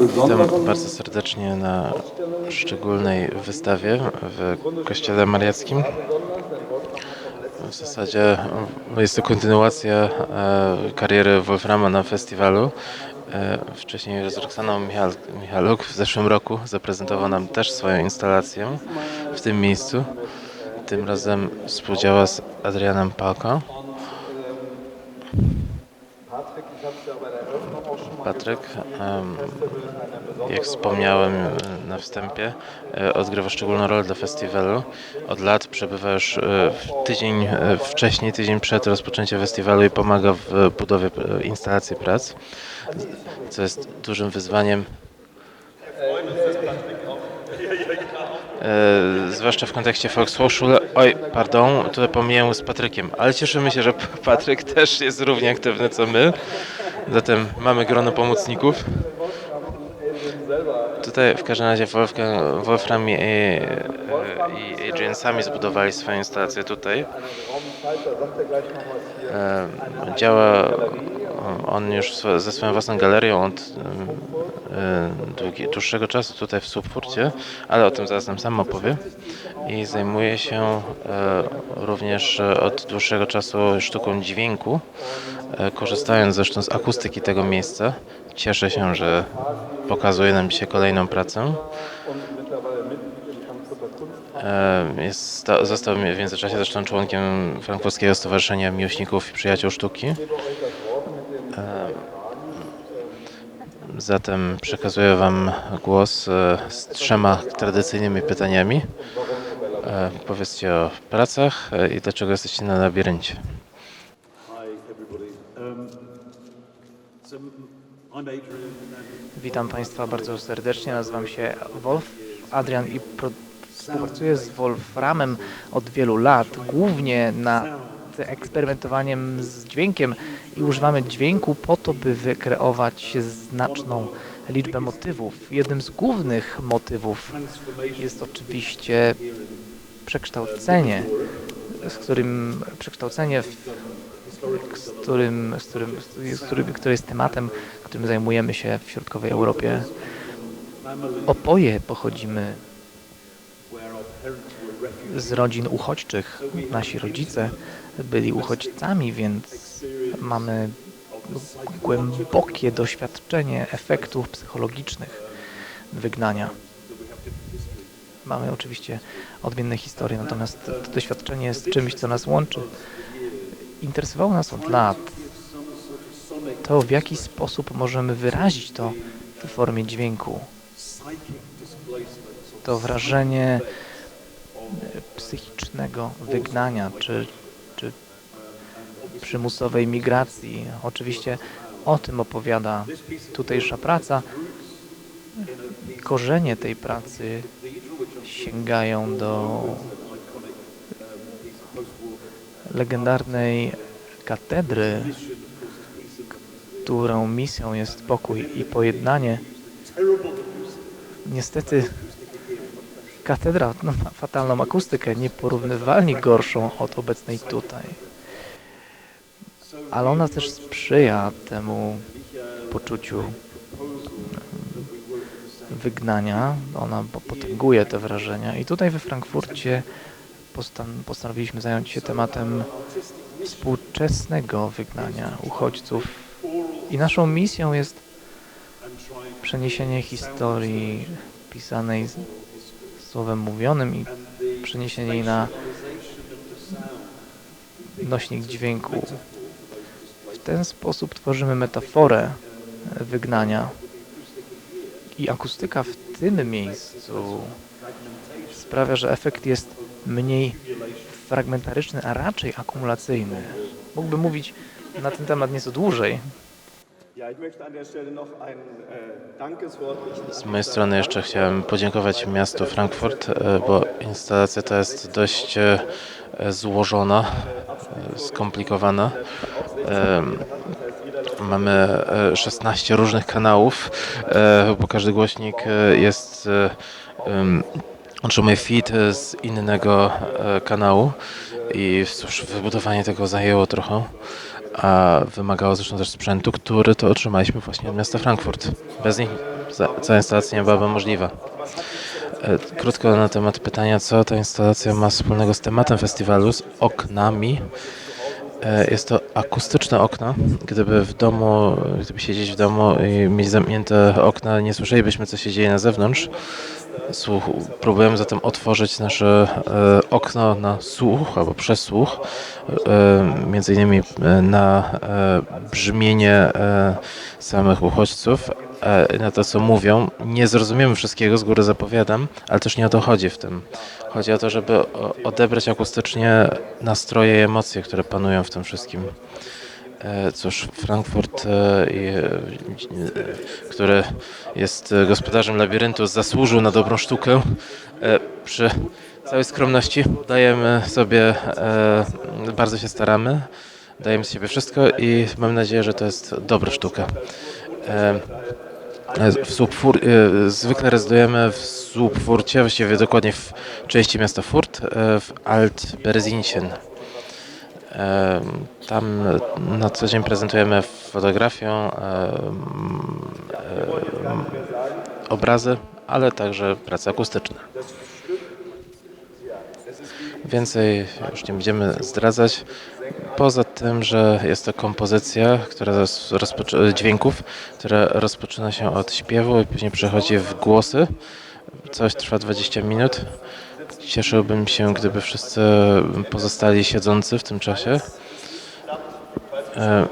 Witam bardzo serdecznie na szczególnej wystawie w Kościele Mariackim. W zasadzie mm, jest to kontynuacja e, kariery Wolframa na festiwalu. E, Wcześniej z Roxaną Michal, Michaluk w zeszłym roku zaprezentował nam też swoją instalację w tym miejscu. Tym razem współdziała z Adrianem Palko. Patryk, em, jak wspomniałem na wstępie, e, odgrywa szczególną rolę dla festiwalu. Od lat przebywa już e, tydzień e, wcześniej, tydzień przed rozpoczęciem festiwalu i pomaga w budowie instalacji prac, co jest dużym wyzwaniem. Zwłaszcza w kontekście Volkshochschule. Oj, pardon, tutaj pomijam z Patrykiem, ale cieszymy się, że Patryk też jest równie aktywny co my. Zatem mamy grono pomocników. Tutaj w każdym razie Wolfgang, Wolfram i, i Adrian sami zbudowali swoją instalację tutaj. E, Działa on już ze swoją własną galerią od długi, dłuższego czasu tutaj w Subfurcie, ale o tym zaraz nam sam opowie. I zajmuje się e, również e, od dłuższego czasu sztuką dźwięku, e, korzystając zresztą z akustyki tego miejsca. Cieszę się, że pokazuje nam dzisiaj kolejną pracę. E, Jest, sta- został w międzyczasie zresztą członkiem Frankfurtskiego Stowarzyszenia Miłośników i Przyjaciół Sztuki. Zatem przekazuję Wam głos e, z trzema tradycyjnymi pytaniami. E, Powiedzcie o pracach e, i dlaczego jesteście na labiryncie. Witam Państwa bardzo serdecznie. Nazywam się Wolf Adrian i współpracuję z Wolframem od wielu lat, głównie nad eksperymentowaniem z dźwiękiem i używamy dźwięku po to, by wykreować znaczną liczbę motywów. Jednym z głównych motywów jest oczywiście przekształcenie, z którym przekształcenie, w- z którym, z którym, z którym, który jest tematem, którym zajmujemy się w środkowej Europie. Oboje pochodzimy z rodzin uchodźczych. Nasi rodzice byli uchodźcami, więc mamy głębokie doświadczenie efektów psychologicznych wygnania. Mamy oczywiście odmienne historie, natomiast to doświadczenie jest czymś, co nas łączy. Interesowało nas od lat to, w jaki sposób możemy wyrazić to w formie dźwięku. To wrażenie wygnania czy, czy przymusowej migracji. Oczywiście o tym opowiada tutejsza praca. Korzenie tej pracy sięgają do legendarnej katedry, którą misją jest pokój i pojednanie. Niestety katedra no, ma fatalną akustykę, nieporównywalnie gorszą od obecnej tutaj. Ale ona też sprzyja temu poczuciu wygnania. Ona po- potęguje te wrażenia. I tutaj we Frankfurcie postan- postanowiliśmy zająć się tematem współczesnego wygnania uchodźców. I naszą misją jest przeniesienie historii pisanej słowem mówionym i przeniesienie jej na nośnik dźwięku. W ten sposób tworzymy metaforę wygnania. I akustyka w tym miejscu sprawia, że efekt jest mniej fragmentaryczny, a raczej akumulacyjny. Mógłbym mówić na ten temat nieco dłużej, Z mojej strony jeszcze chciałem podziękować miastu Frankfurt, e, bo instalacja ta jest dość e, złożona, e, skomplikowana. Em, Mamy e, 16 różnych kanałów, bo każdy głośnik jest e, em, otrzymuję feed z innego kanału i cóż, wybudowanie tego zajęło trochę, a wymagało zresztą też sprzętu, który to otrzymaliśmy właśnie od miasta Frankfurt. Bez nich cała instalacja nie byłaby możliwa. E, Krótko na temat pytania, co ta instalacja ma wspólnego z tematem festiwalu, z oknami. E, Jest to akustyczne okna. Gdyby w domu, gdyby siedzieć w domu i mieć zamknięte okna, nie słyszelibyśmy, co się dzieje na zewnątrz. Słuch, próbujemy zatem otworzyć nasze e, okno na słuch albo przez słuch, e, między innymi e, na e, brzmienie e, samych uchodźców, e, na to, co mówią. Nie zrozumiemy wszystkiego, z góry zapowiadam, ale też nie o to chodzi w tym. Chodzi o to, żeby odebrać akustycznie nastroje i emocje, które panują w tym wszystkim. E, Cóż, Frankfurt, e, e, który jest gospodarzem labiryntu, zasłużył na dobrą sztukę. Przy całej skromności dajemy sobie, bardzo się staramy, dajemy z siebie wszystko i mam nadzieję, że to jest dobra sztuka. Subfur, zwykle rezydujemy w Subfurcie, właściwie dokładnie w części miasta Furt, w Alt-Berzinchen. Tam na co dzień prezentujemy fotografię, obrazy, ale także prace akustyczne. Więcej już nie będziemy zdradzać. Poza tym, że jest to kompozycja, która dźwięków, która rozpoczyna się od śpiewu i później przechodzi w głosy. Coś trwa 20 minut. Cieszyłbym się, gdyby wszyscy pozostali siedzący w tym czasie. E,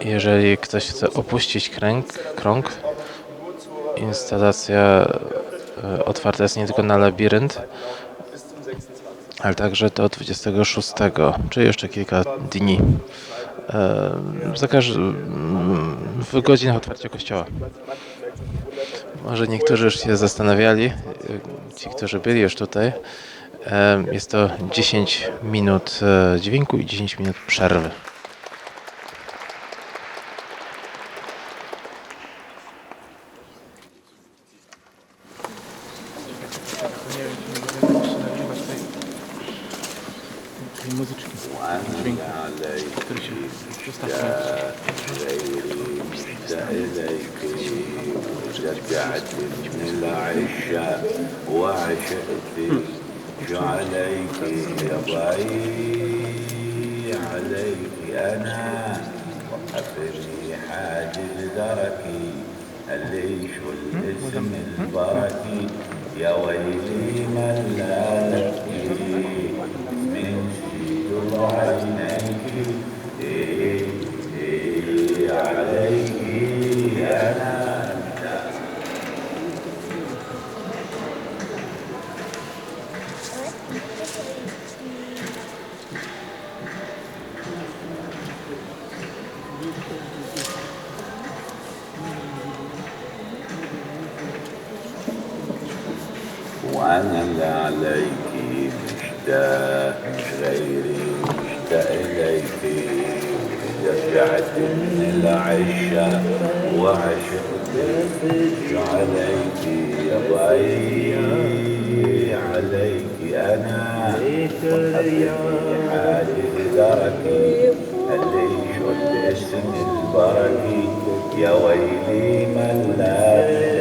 Jeżeli ktoś chce opuścić kręg, krąg, instalacja e, otwarta jest nie tylko na labirynt, ale także do 26, czyli jeszcze kilka dni. E, Za w godzinach otwarcia kościoła. Może niektórzy już się zastanawiali, e, ci, którzy byli już tutaj. Jest to 10 minut e, dźwięku i 10 minut przerwy. Muzyczki, dźwięku, który się zostawia. شجعت من العشاء وعشقت عليك يا ضي عليك أنا وحفري حاجز دركي الليش والاسم البركي يا ويلي من لا نبكي من شيد عينيك وأنا اللي عليك مشتاق غيري مشتاق إليك. رجعت من العشاء وعشقت شو عليك يا ضيي عليك أنا حالي حاجز اللي شو اسم البركي يا ويلي من لا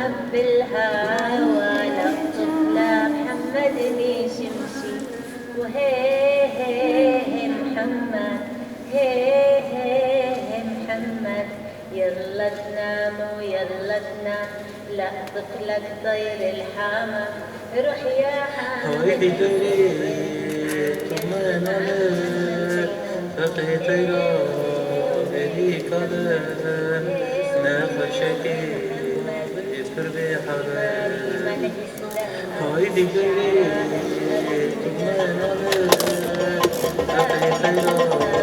هب الهوى نخطف لمحمد شمشي وهي هي محمد هي هي محمد. يلا تنام ويلا تنام. لا لك طير الحامة روح يا حبيبي روحي ثم نامت فقه طيران بلي قدر نافشتي सर्वे हरे हरि दिगरे तुम्हारा अपने पैरों